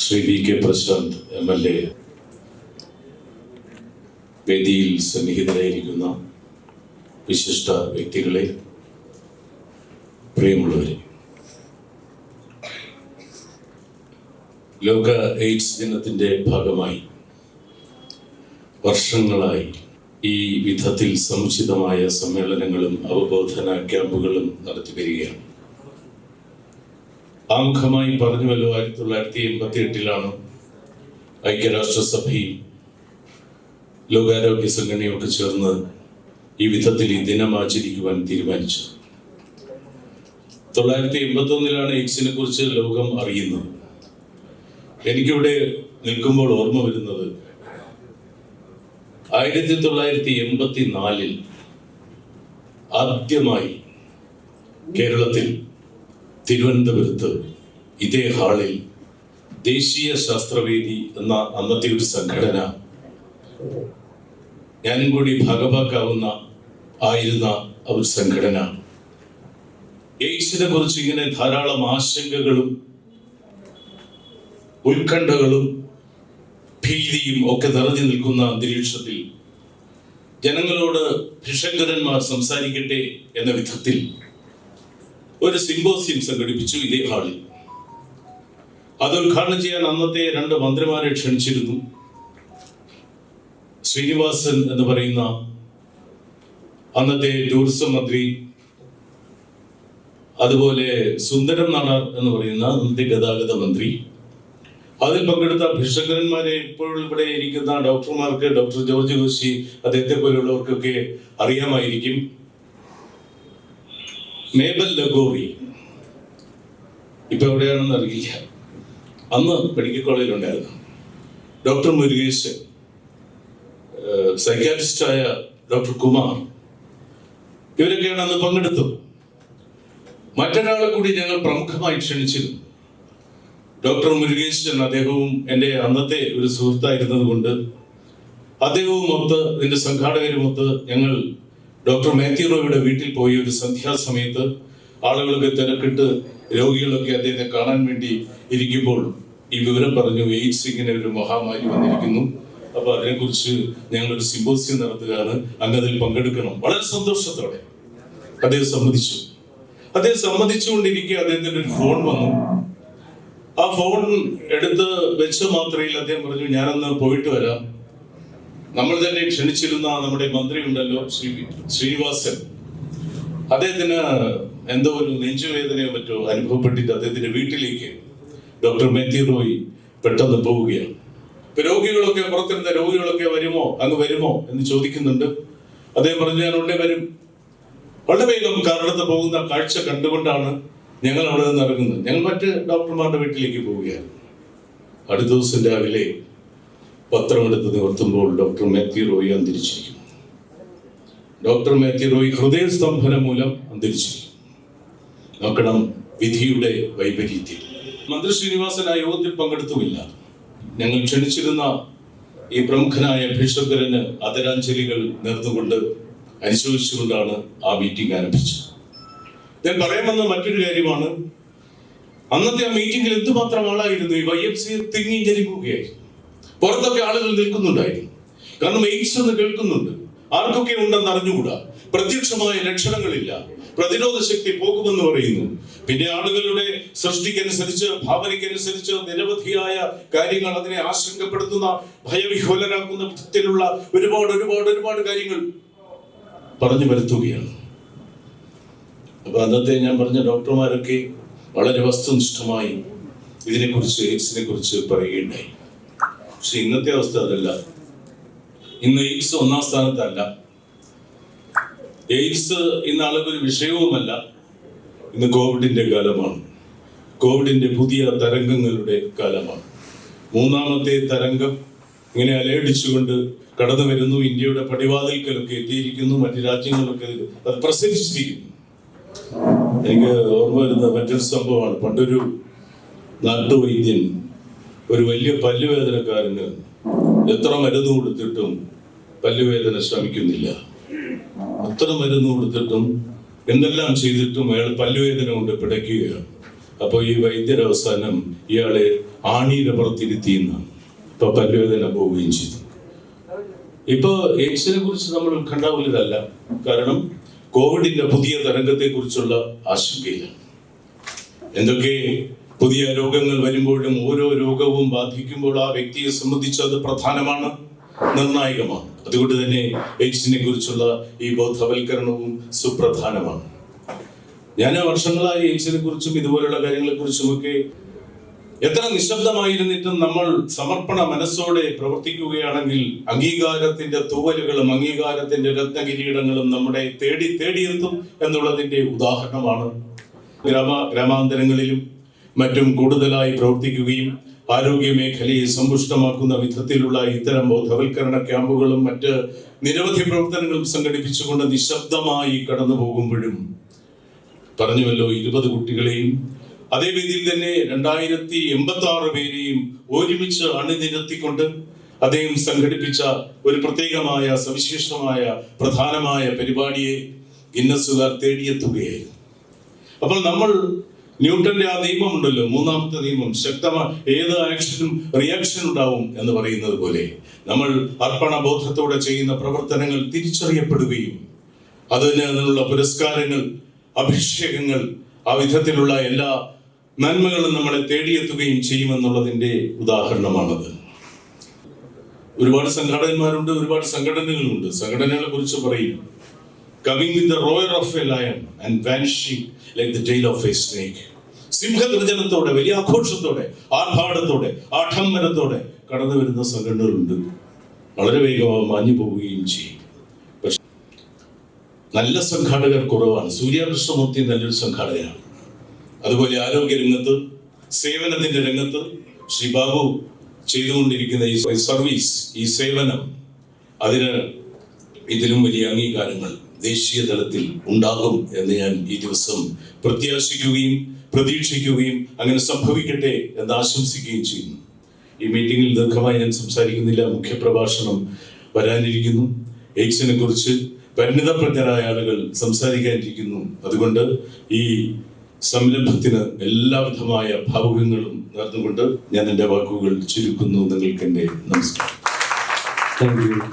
Shri V K Prashanth M L A വേദിയിൽ സന്നിഹിതരായിരിക്കുന്ന വിശിഷ്ട വ്യക്തികളെ പ്രിയമുള്ളവരെ ലോക എയ്ഡ്സ് ദിനത്തിന്റെ ഭാഗമായി വർഷങ്ങളായി ഈ വിധത്തിൽ സമുചിതമായ സമ്മേളനങ്ങളും അവബോധന ക്യാമ്പുകളും നടത്തി വരികയാണ്. ആമുഖമായി പറഞ്ഞുവല്ലോ ആയിരത്തി തൊള്ളായിരത്തി എൺപത്തി എട്ടിലാണ് ഐക്യരാഷ്ട്രസഭയും ലോകാരോഗ്യ സംഘടനയൊക്കെ ചേർന്ന് ഈ വിധത്തിൽ ഈ ദിനം ആചരിക്കുവാൻ തീരുമാനിച്ചത്. തൊള്ളായിരത്തി എൺപത്തി ഒന്നിലാണ് എയ്ഡ്സിനെ കുറിച്ച് ലോകം അറിയുന്നത്. എനിക്കിവിടെ നിൽക്കുമ്പോൾ ഓർമ്മ വരുന്നത് ആയിരത്തി തൊള്ളായിരത്തി എൺപത്തി നാലിൽ ആദ്യമായി കേരളത്തിൽ തിരുവനന്തപുരത്ത് ഇതേ ഹാളിൽ ദേശീയ ശാസ്ത്രവേദി എന്ന അന്നത്തെ ഒരു സംഘടന ഞാനും കൂടി ഭാഗഭാക്കാവുന്ന ആയിരുന്ന ഒരു സംഘടന. എയ്ഡ്സിനെ കുറിച്ച് ഇങ്ങനെ ധാരാളം ആശങ്കകളും ഉത്കണ്ഠകളും ഭീതിയും ഒക്കെ നിറഞ്ഞു നിൽക്കുന്ന അന്തരീക്ഷത്തിൽ ജനങ്ങളോട് ഭിഷങ്കരന്മാർ സംസാരിക്കട്ടെ എന്ന വിധത്തിൽ ഒരു സിംബോസിയം സംഘടിപ്പിച്ചു ഇതേ ഹാളിൽ. അത് ഉദ്ഘാടനം ചെയ്യാൻ അന്നത്തെ രണ്ട് മന്ത്രിമാരെ ക്ഷണിച്ചിരുന്നു. ശ്രീനിവാസൻ എന്ന് പറയുന്ന അന്നത്തെ ടൂറിസം മന്ത്രി അതുപോലെ സുന്ദരം നാടാർ എന്ന് പറയുന്ന അന്നത്തെ ഗതാഗത മന്ത്രി. അതിൽ പങ്കെടുത്ത ഭിഷകരന്മാരെ ഇപ്പോൾ ഇവിടെ ഇരിക്കുന്ന ഡോക്ടർമാർക്ക് ഡോക്ടർ ജോർജ് കോശി അദ്ദേഹത്തെ പോലുള്ളവർക്കൊക്കെ അറിയാമായിരിക്കും. മേബൽ ലഗോറി. ഇപ്പൊ എവിടെയാണെന്ന് അറിയില്ല. അന്ന് മെഡിക്കൽ കോളേജിലുണ്ടായിരുന്നു. ഡോക്ടർ മുരുകേശ് സൈക്കാട്രിസ്റ്റായ ഡോക്ടർ കുമാർ ഇവരൊക്കെയാണ് അന്ന് പങ്കെടുത്തത്. മറ്റൊരാളെ കൂടി ഞങ്ങൾ പ്രമുഖമായി ക്ഷണിച്ചിരുന്നു. ഡോക്ടർ മുരുകേശൻ അദ്ദേഹവും എന്റെ അന്നത്തെ ഒരു സുഹൃത്തായിരുന്നത് കൊണ്ട് അദ്ദേഹവും ഒത്ത് ഇതിന്റെ സംഘാടകരുമൊത്ത് ഞങ്ങൾ ഡോക്ടർ മാത്യു റോയുടെ വീട്ടിൽ പോയി ഒരു സന്ധ്യാസമയത്ത് ആളുകളൊക്കെ തിരക്കിട്ട് രോഗികളൊക്കെ അദ്ദേഹത്തെ കാണാൻ വേണ്ടി ഇരിക്കുമ്പോൾ ഈ വിവരം പറഞ്ഞു എയ്ഡ്സ് ഇങ്ങനെ ഒരു മഹാമാരി വന്നിരിക്കുന്നു. അപ്പൊ അതിനെക്കുറിച്ച് ഞങ്ങൾ ഒരു സിമ്പോസിയം നടത്തുകയാണ്. അങ്ങ് അതിൽ പങ്കെടുക്കണം. വളരെ സന്തോഷത്തോടെ. അദ്ദേഹം സമ്മതിച്ചു. അദ്ദേഹം സമ്മതിച്ചുകൊണ്ടിരിക്കെ അദ്ദേഹത്തിന്റെ ഒരു ഫോൺ വന്നു. ആ ഫോൺ എടുത്ത് വെച്ച മാത്രയിൽ അദ്ദേഹം പറഞ്ഞു ഞാനന്ന് പോയിട്ട് വരാം. നമ്മൾ തന്നെ ക്ഷണിച്ചിരുന്ന നമ്മുടെ മന്ത്രി ഉണ്ടല്ലോ ശ്രീ ശ്രീനിവാസൻ. അദ്ദേഹത്തിന് എന്തോ ഒരു നെഞ്ചുവേദനയോ മറ്റോ അനുഭവപ്പെട്ടിട്ട് അദ്ദേഹത്തിന്റെ വീട്ടിലേക്ക് ഡോക്ടർ മെത്തി റോയ് പെട്ടെന്ന് പോവുകയാണ്. ഇപ്പൊ രോഗികളൊക്കെ പുറത്തിരുന്ന രോഗികളൊക്കെ വരുമോ? അങ്ങ് വരുമോ എന്ന് ചോദിക്കുന്നുണ്ട്. അദ്ദേഹം പറഞ്ഞു ഞാൻ ഉടനെ വരും. വളരെ വേഗം കാറിനടുത്ത് പോകുന്ന കാഴ്ച കണ്ടുകൊണ്ടാണ് ഞങ്ങൾ അവിടെ നിന്ന് ഇറങ്ങുന്നത്. ഞങ്ങൾ മറ്റ് ഡോക്ടർമാരുടെ വീട്ടിലേക്ക് പോവുകയാണ്. അടുത്ത ദിവസം രാവിലെ പത്രമെടുത്ത് നിവർത്തുമ്പോൾ ഡോക്ടർ മാത്യു റോയി അന്തരിച്ചിരിക്കുന്നു. ഡോക്ടർ മാത്യു റോയ് ഹൃദയസ്തംഭനം മൂലം അന്തരിച്ചിരിക്കുന്നു. നോക്കണം വിധിയുടെ വൈപരീത്യം. മന്ത്രി ശ്രീനിവാസൻ ആ യോഗത്തിൽ പങ്കെടുത്തുമില്ല. ഞങ്ങൾ ക്ഷണിച്ചിരുന്ന ഈ പ്രമുഖനായ ഭിഷഗ്വരന് ആദരാഞ്ജലികൾ നേർന്നുകൊണ്ട് അനുശോചിച്ചുകൊണ്ടാണ് ആ മീറ്റിംഗ് ആരംഭിച്ചത്. ഞാൻ പറയാമെന്ന മറ്റൊരു കാര്യമാണ് അന്നത്തെ ആ മീറ്റിംഗിൽ എന്തുമാത്രം ആളായിരുന്നു? ഈ വൈ എം സി തിങ്ങി ഞെരുങ്ങുകയായിരുന്നു പുറത്തൊക്കെ ആളുകൾ നിൽക്കുന്നുണ്ടായിരുന്നു. കാരണം എയ്ഡ്സ് എന്ന് കേൾക്കുന്നുണ്ട്. ആർക്കൊക്കെ ഉണ്ടെന്ന് അറിഞ്ഞുകൂടാ? പ്രത്യക്ഷമായ ലക്ഷണങ്ങളില്ല. പ്രതിരോധ ശക്തി പോകുമെന്ന് പറയുന്നു. പിന്നെ ആളുകളുടെ സൃഷ്ടിക്കനുസരിച്ച് ഭാവനയ്ക്കനുസരിച്ച് നിരവധിയായ കാര്യങ്ങൾ അതിനെ ആശങ്കപ്പെടുത്തുന്ന ഭയവിഹ്വലരാക്കുന്ന വിധത്തിലുള്ള ഒരുപാട് ഒരുപാട് ഒരുപാട് കാര്യങ്ങൾ പറഞ്ഞു വരുത്തുകയാണ്. അപ്പൊ അന്നത്തെ ഞാൻ പറഞ്ഞ ഡോക്ടർമാരൊക്കെ വളരെ വസ്തുനിഷ്ഠമായി ഇതിനെക്കുറിച്ച് എയ്ഡ്സിനെ കുറിച്ച് പറയുകയുണ്ടായി. പക്ഷെ ഇന്നത്തെ അവസ്ഥ അതല്ല. ഇന്ന് എയ്ഡ്സ് ഒന്നാം സ്ഥാനത്തല്ല. എയ്ഡ്സ് ഇന്ന് ആളുകൾക്ക് വിഷയവുമല്ല. ഇന്ന് കോവിഡിന്റെ കാലമാണ്. കോവിഡിന്റെ പുതിയ തരംഗങ്ങളുടെ കാലമാണ്. മൂന്നാമത്തെ തരംഗം ഇങ്ങനെ അലയടിച്ചുകൊണ്ട് കടന്നു വരുന്നു. ഇന്ത്യയുടെ പടിവാതിൽക്കലൊക്കെ എത്തിയിരിക്കുന്നു. മറ്റു രാജ്യങ്ങളിലൊക്കെ അത് പ്രസരിച്ചിരിക്കുന്നു. എനിക്ക് ഓർമ്മ വരുന്ന മറ്റൊരു സംഭവമാണ്. പണ്ടൊരു നാട്ടുവൈദ്യൻ ഒരു വലിയ പല്ലുവേദനക്കാരന് എത്ര മരുന്ന് കൊടുത്തിട്ടും പല്ലുവേദന ശ്രമിക്കുന്നില്ല. അത്ര മരുന്ന് കൊടുത്തിട്ടും എന്തെല്ലാം ചെയ്തിട്ടും അയാൾ പല്ലുവേദന കൊണ്ട് പിടയ്ക്കുകയാണ്. അപ്പോൾ ഈ വൈദ്യർ അവസാനം ഇയാളെ ആണിയുടെ പുറത്തിരുത്തിയെന്നാണ് ഇപ്പൊ പല്ലുവേദന പോവുകയും ചെയ്തു. ഇപ്പൊ എയ്ഡ്സിനെ കുറിച്ച് നമ്മൾ ഉത്കണ്ഠാകുലരല്ല കാരണം കോവിഡിന്റെ പുതിയ തരംഗത്തെക്കുറിച്ചുള്ള ആശങ്കയില്ല എന്തൊക്കെ പുതിയ രോഗങ്ങൾ വരുമ്പോഴും ഓരോ രോഗവും ബാധിക്കുമ്പോൾ ആ വ്യക്തിയെ സംബന്ധിച്ച് അത് പ്രധാനമാണ് നിർണായകമാണ്. അതുകൊണ്ട് തന്നെ എയ്ഡ്സിനെ കുറിച്ചുള്ള ഈ ബോധവൽക്കരണവും സുപ്രധാനമാണ്. ഞാൻ വർഷങ്ങളായി എയ്ഡ്സിനെ കുറിച്ചും ഇതുപോലുള്ള കാര്യങ്ങളെ കുറിച്ചുമൊക്കെ എത്ര നിശബ്ദമായിരുന്നിട്ടും നമ്മൾ സമർപ്പണ മനസ്സോടെ പ്രവർത്തിക്കുകയാണെങ്കിൽ അംഗീകാരത്തിന്റെ തൂവലുകളും അംഗീകാരത്തിന്റെ രത്നകിരീടങ്ങളും നമ്മുടെ തേടി തേടിയെത്തും എന്നുള്ളതിന്റെ ഉദാഹരണമാണ്. ഗ്രാമ ഗ്രാമാന്തരങ്ങളിലും മറ്റും കൂടുതലായി പ്രവർത്തിക്കുകയും ആരോഗ്യ മേഖലയെ സമ്പുഷ്ടമാക്കുന്ന വിധത്തിലുള്ള ഇത്തരം ബോധവൽക്കരണ ക്യാമ്പുകളും മറ്റ് നിരവധി പ്രവർത്തനങ്ങളും സംഘടിപ്പിച്ചുകൊണ്ട് നിശബ്ദമായി കടന്നു പോകുമ്പോഴും പറഞ്ഞുവല്ലോ ഇരുപത് കുട്ടികളെയും. അതേ രീതിയിൽ തന്നെ രണ്ടായിരത്തി എൺപത്തി ആറ് പേരെയും ഒരുമിച്ച് അണിനിരത്തിക്കൊണ്ട് അദ്ദേഹം സംഘടിപ്പിച്ച ഒരു പ്രത്യേകമായ സവിശേഷമായ പ്രധാനമായ പരിപാടിയെ ഗിന്നസുകാർ തേടിയെത്തുകയായിരുന്നു. അപ്പോൾ നമ്മൾ ന്യൂട്ടന്റെ ആ നിയമമുണ്ടല്ലോ മൂന്നാമത്തെ നിയമം ശക്തമായ ഏത് ആക്ഷനും റിയാക്ഷൻ ഉണ്ടാവും എന്ന് പറയുന്നത് പോലെ. നമ്മൾ അർപ്പണബോധത്തോടെ ചെയ്യുന്ന പ്രവർത്തനങ്ങൾ തിരിച്ചറിയപ്പെടുകയും അതിന് അതിനുള്ള പുരസ്കാരങ്ങൾ അഭിഷേകങ്ങൾ ആ വിധത്തിലുള്ള എല്ലാ നന്മകളും നമ്മളെ തേടിയെത്തുകയും ചെയ്യുമെന്നുള്ളതിന്റെ ഉദാഹരണമാണത്. ഒരുപാട് സംഘടനമാരുണ്ട് ഒരുപാട് സംഘടനകളുണ്ട്. സംഘടനകളെ കുറിച്ച് പറയും. Coming with the roar of a lion and vanishing like the tail of a snake സിംഹഗർജനത്തോടെ വലിയ ആഘോഷത്തോടെ ആർഭാടത്തോടെ ആഡംബരത്തോടെ കടന്നു വരുന്ന സംഘടനകളുണ്ട്. വളരെ വേഗം മാഞ്ഞു പോവുകയും ചെയ്യും. പക്ഷെ നല്ല സംഘാടകർ കുറവാണ്. സൂര്യകൃഷ്ണമൂർത്തി നല്ലൊരു സംഘാടകനാണ്. അതുപോലെ ആരോഗ്യ രംഗത്ത് സേവനത്തിന്റെ രംഗത്ത് ശ്രീ ബാബു ചെയ്തുകൊണ്ടിരിക്കുന്ന ഈ സർവീസ് ഈ സേവനം അതിന് ഇതിലും വലിയ അംഗീകാരങ്ങൾ ദേശീയ തലത്തിൽ ഉണ്ടാകും എന്ന് ഞാൻ ഈ ദിവസം പ്രത്യാശിക്കുകയും പ്രതീക്ഷിക്കുകയും അങ്ങനെ സംഭവിക്കട്ടെ എന്ന് ആശംസിക്കുകയും ചെയ്യുന്നു. ഈ മീറ്റിംഗിൽ ദീർഘമായി ഞാൻ സംസാരിക്കുന്നില്ല. മുഖ്യപ്രഭാഷണം വരാനിരിക്കുന്നു. എയ്ഡ്സിനെ കുറിച്ച് പരിണിതപ്രജ്ഞരായ ആളുകൾ സംസാരിക്കാനിരിക്കുന്നു. അതുകൊണ്ട് ഈ സംരംഭത്തിന് എല്ലാവിധമായ ഭാവുകങ്ങളും നേർന്നുകൊണ്ട് ഞാൻ എന്റെ വാക്കുകൾ ചുരുക്കുന്നു. നിങ്ങൾക്ക് എന്റെ നമസ്കാരം.